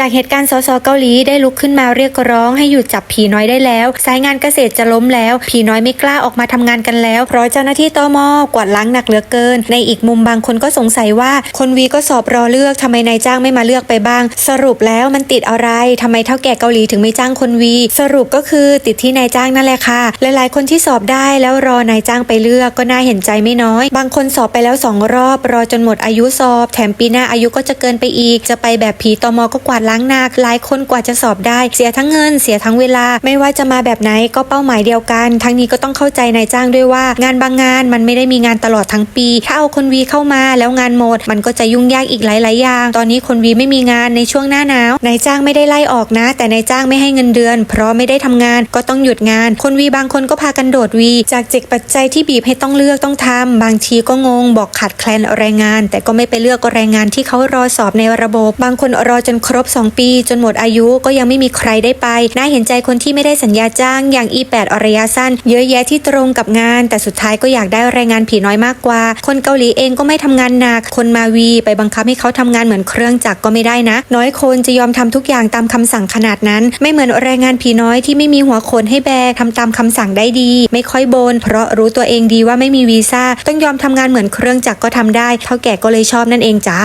จากเหตุการณ์สสเกาหลีได้ลุกขึ้นมาเรียกร้องให้หยุดจับผีน้อยได้แล้ว สายงานเกษตรจะล้มแล้ว ผีน้อยไม่กล้าออกมาทำงานกันแล้ว เพราะเจ้าหน้าที่ตมกวาดล้างหนักเหลือเกิน ในอีกมุมบางคนก็สงสัยว่า คนวีก็สอบรอเลือกทำไมนายจ้างไม่มาเลือกไปบ้าง สรุปแล้วมันติดอะไรทำไมเท่าแก่เกาหลีถึงไม่จ้างคนวี สรุปก็คือติดที่นายจ้างนั่นแหละค่ะ หลายๆ คนที่สอบได้แล้วรอนายจ้างไปเลือกก็น่าเห็นใจไม่น้อย บางคนสอบไปแล้วสองรอบ รอจนหมดอายุสอบ แถมปีหน้าอายุก็จะเกินไปอีก จะไปแบบผีตมก็กวาดล้างนักหลายคนกว่าจะสอบได้ เสียทั้งเงินเสียทั้งเวลา ไม่ว่าจะมาแบบไหนก็เป้าหมายเดียวกัน ทั้งนี้ก็ต้องเข้าใจนายจ้างด้วยว่า งานบางงานมันไม่ได้มีงานตลอดทั้งปี ถ้าเอาคนวีเข้ามาแล้วงานหมด มันก็จะยุ่งยากอีกหลาย ๆ อย่าง ตอนนี้คนวีไม่มีงานในช่วงหน้าหนาวนายจ้างไม่ได้ไล่ออกนะ แต่นายจ้างไม่ให้เงินเดือน เพราะไม่ได้ทำงานก็ต้องหยุดงาน คนวีบางคนก็พากันโดดวี จากเจ็กปัจจัยที่บีบให้ต้องเลือกต้องทำบางทีก็งง บอกขาดแคลนแรงงาน แต่ก็ไม่ไปเลือกแรงงานที่เขารอสอบในระบบบางคนรอจนครบ2 ปี จนหมดอายุก็ยังไม่มีใครได้ไปน่าเห็นใจคนที่ไม่ได้สัญญาจ้างอย่าง E8 อรยะสั้น เยอะแยะที่ตรงกับงาน แต่สุดท้ายก็อยากได้แรงงานผีน้อยมากกว่า คนเกาหลีเองก็ไม่ทำงานหนักคนมาวี ไปบังคับให้เขาทำงานเหมือนเครื่องจักรก็ไม่ได้นะ น้อยคนจะยอมทำทุกอย่างตามคำสั่งขนาดนั้น ไม่เหมือนแรงงานผีน้อยที่ไม่มีหัวโขนให้แบกทำตามคำสั่งได้ดี ไม่ค่อยโบน เพราะรู้ตัวเองดีว่าไม่มีวีซ่าต้องยอมทำงานเหมือนเครื่องจักรก็ทำได้เท่าแก่ก็เลยชอบนั่นเองจ้า